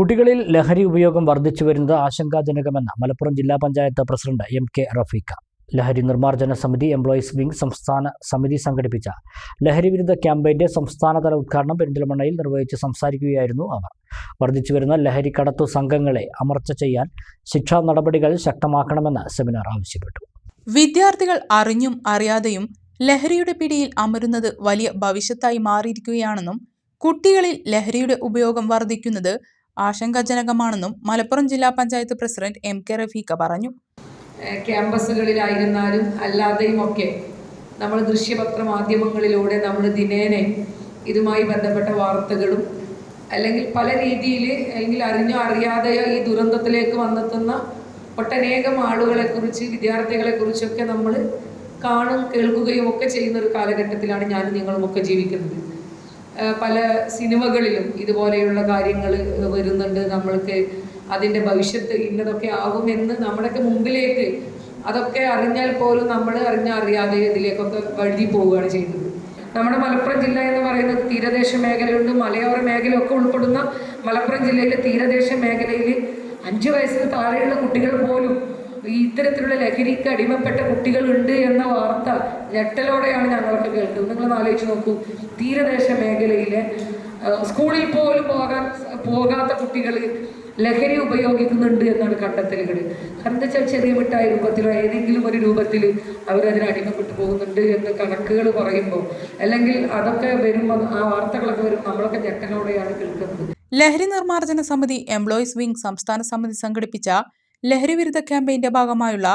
കുട്ടികളിൽ ലഹരി ഉപയോഗം വർദ്ധിച്ചു വരുന്നത് ആശങ്കാജനകമെന്ന് മലപ്പുറം ജില്ലാ panchayat president M K Rafeeq. ലഹരി നിർമ്മാർജന സമിതി എംപ്ലോയീസ് വിംഗ് സംസ്ഥാന സമിതി സംഘടിപ്പിച്ച ലഹരി വിരുദ്ധ ക്യാമ്പയിന്റെ സംസ്ഥാനതല ഉദ്ഘാടനം പെരിന്തൽമണ്ണയിൽ നിർവഹിച്ച് സംസാരിക്കുകയായിരുന്നു അവർ. വർദ്ധിച്ചു വരുന്ന ലഹരി കടത്തു സംഘങ്ങളെ അമർച്ച ചെയ്യാൻ ശിക്ഷാ നടപടികൾ ശക്തമാക്കണമെന്ന് സെമിനാർ ആവശ്യപ്പെട്ടു. വിദ്യാർത്ഥികൾ അറിഞ്ഞും അറിയാതെയും ലഹരിയുടെ പിടിയിൽ അമരുന്നത് വലിയ ഭവിഷ്യത്തായി മാറിയിരിക്കുകയാണെന്നും കുട്ടികളിൽ ലഹരിയുടെ ഉപയോഗം വർദ്ധിക്കുന്നത് ആശങ്കാജനകമാണെന്നും മലപ്പുറം ജില്ലാ panchayat president M K Rafeeq പറഞ്ഞു. ക്യാമ്പസുകളിലായിരുന്നാലും അല്ലാതെയും ഒക്കെ നമ്മൾ ദൃശ്യപത്ര മാധ്യമങ്ങളിലൂടെ നമ്മൾ ദിനേനെ ഇതുമായി ബന്ധപ്പെട്ട വാർത്തകളും അല്ലെങ്കിൽ പല രീതിയിൽ അല്ലെങ്കിൽ അറിഞ്ഞോ അറിയാതെയോ ഈ ദുരന്തത്തിലേക്ക് വന്നെത്തുന്ന ഒട്ടനേകം ആളുകളെക്കുറിച്ച് വിദ്യാർത്ഥികളെക്കുറിച്ചൊക്കെ നമ്മൾ കാണും കേൾക്കുകയും ഒക്കെ ചെയ്യുന്ന ഒരു കാലഘട്ടത്തിലാണ് ഞാനും നിങ്ങളുമൊക്കെ ജീവിക്കുന്നത്. പല സിനിമകളിലും ഇതുപോലെയുള്ള കാര്യങ്ങൾ വരുന്നുണ്ട്. നമ്മൾക്ക് അതിന്റെ ഭവിഷ്യത്ത് ഇന്നതൊക്കെ ആകുമെന്ന് നമ്മുടെയൊക്കെ മുമ്പിലേക്ക് അതൊക്കെ അറിഞ്ഞാൽ പോലും നമ്മൾ അറിഞ്ഞ അറിയാതെ ഇതിലേക്കൊക്കെ വഴുതി പോവുകയാണ് ചെയ്യുന്നത്. നമ്മുടെ മലപ്പുറം ജില്ല എന്ന് പറയുന്നത് തീരദേശ മേഖലയുണ്ട്. മലയോര മേഖല ഒക്കെ ഉൾപ്പെടുന്ന മലപ്പുറം ജില്ലയിലെ തീരദേശ മേഖലയിൽ അഞ്ച് വയസ്സിന് താഴെയുള്ള കുട്ടികൾ പോലും ഇത്തരത്തിലുള്ള ലഹരിക്ക് അടിമപ്പെട്ട കുട്ടികളുണ്ട് എന്ന വാർത്ത ഞെട്ടലോടെയാണ് ഞങ്ങളൊക്കെ കേൾക്കുന്നത്. നിങ്ങൾ ആലോചിച്ച് നോക്കൂ. തീരദേശ മേഖലയിലെ സ്കൂളിൽ പോലും പോകാൻ പോകാത്ത കുട്ടികൾ ലഹരി ഉപയോഗിക്കുന്നുണ്ട് എന്നാണ് കണ്ടെത്തലുകൾ. കാരണം എന്താ വെച്ചാൽ ചെറിയ മിഠായി രൂപത്തിലോ ഏതെങ്കിലും ഒരു രൂപത്തിൽ അവരതിന് അടിമപ്പെട്ടു പോകുന്നുണ്ട് എന്ന് കണക്കുകൾ പറയുമ്പോൾ അല്ലെങ്കിൽ അതൊക്കെ വരുമ്പോൾ ആ വാർത്തകളൊക്കെ വരും നമ്മളൊക്കെ ഞെട്ടലോടെയാണ് കേൾക്കുന്നത്. ലഹരി നിർമ്മാർജന സമിതി എംപ്ലോയീസ് വിംഗ് സംസ്ഥാന സമിതി സംഘടിപ്പിച്ച ലഹരി വിരുദ്ധ ക്യാമ്പയിന്റെ ഭാഗമായുള്ള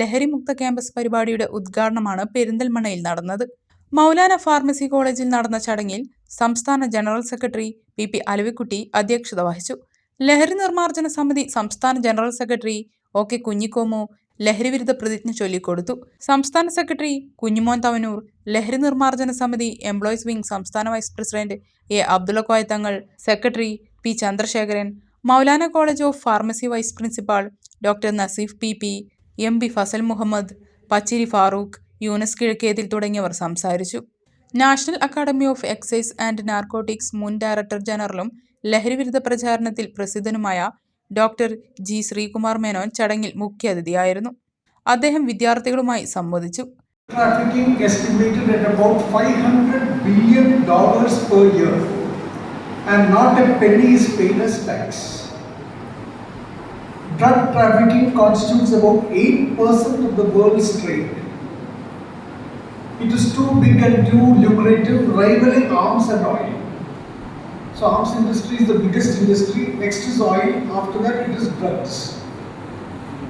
ലഹരി മുക്ത ക്യാമ്പസ് പരിപാടിയുടെ ഉദ്ഘാടനമാണ് പെരിന്തൽമണ്ണയിൽ നടന്നത്. മൗലാന ഫാർമസി കോളേജിൽ നടന്ന ചടങ്ങിൽ സംസ്ഥാന general secretary P P Alavikutty അധ്യക്ഷത വഹിച്ചു. ലഹരി നിർമ്മാർജന സമിതി സംസ്ഥാന general secretary O K Kunhikomu ലഹരി വിരുദ്ധ പ്രതിജ്ഞ ചൊല്ലിക്കൊടുത്തു. സംസ്ഥാന സെക്രട്ടറി കുഞ്ഞുമോൻ തവനൂർ ലഹരി നിർമ്മാർജന സമിതി എംപ്ലോയീസ് വിംഗ് സംസ്ഥാന vice president A Abdulla Koya Thangal secretary P Chandrasekharan Maulana college of pharmacy vice principal doctor Naseef P P M B Fazal Muhammad Pachiri Farooq Younus Kizhakkethil തുടങ്ങിയവർ സംസാരിച്ചു. National academy of excise and narcotics മുൻ director ജനറലും ലഹരിവിരുദ്ധ പ്രചാരണത്തിൽ പ്രസിദ്ധനുമായ doctor G Sreekumar Menon ചടങ്ങിൽ മുഖ്യാതിഥിയായിരുന്നു അദ്ദേഹം വിദ്യാർത്ഥികളുമായി സംവദിച്ചു. Trafficking estimated at about 500 billion dollars per year. And not a penny is paid as tax. Drug trafficking constitutes about 8% of the world's trade. It is too big and too lucrative, rivaling arms and oil. So arms industry is the biggest industry, next is oil, after that it is drugs.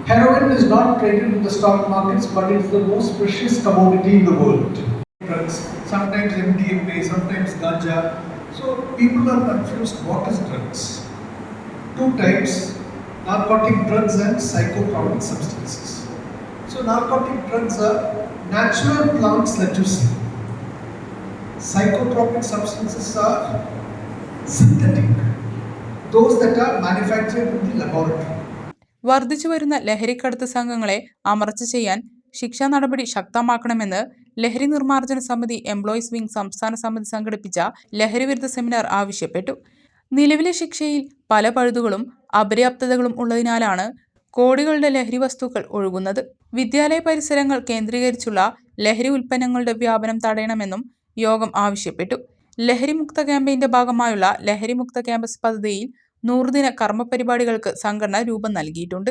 Heroin is not traded in the stock markets, but it's the most precious commodity in the world. Drugs, sometimes MDMA, sometimes ganja. So people are confused what is drugs. Two types narcotic drugs and psychotropic substances. So, narcotic drugs are natural plants that you see, psychotropic substances are synthetic, those that are manufactured in the laboratory. വർദ്ധിച്ചു വരുന്ന ലഹരിക്കടത്ത് സംഘങ്ങളെ അമർച്ച ചെയ്യാൻ ശിക്ഷാ നടപടി ശക്തമാക്കണമെന്ന് ലഹരി നിർമ്മാർജന സമിതി employees wing സംസ്ഥാന സമിതി സംഘടിപ്പിച്ച ലഹരി വിരുദ്ധ സെമിനാർ ആവശ്യപ്പെട്ടു. നിലവിലെ ശിക്ഷയിൽ പല പഴുതുകളും അപര്യാപ്തതകളും ഉള്ളതിനാലാണ് കോടികളുടെ ലഹരി വസ്തുക്കൾ ഒഴുകുന്നത്. വിദ്യാലയ പരിസരങ്ങൾ കേന്ദ്രീകരിച്ചുള്ള ലഹരി ഉൽപ്പന്നങ്ങളുടെ വ്യാപനം തടയണമെന്നും യോഗം ആവശ്യപ്പെട്ടു. ലഹരിമുക്ത ക്യാമ്പയിന്റെ ഭാഗമായുള്ള ലഹരിമുക്ത ക്യാമ്പസ് പദ്ധതിയിൽ നൂറുദിന കർമ്മ പരിപാടികൾക്ക് സംഘടന രൂപം നൽകിയിട്ടുണ്ട്.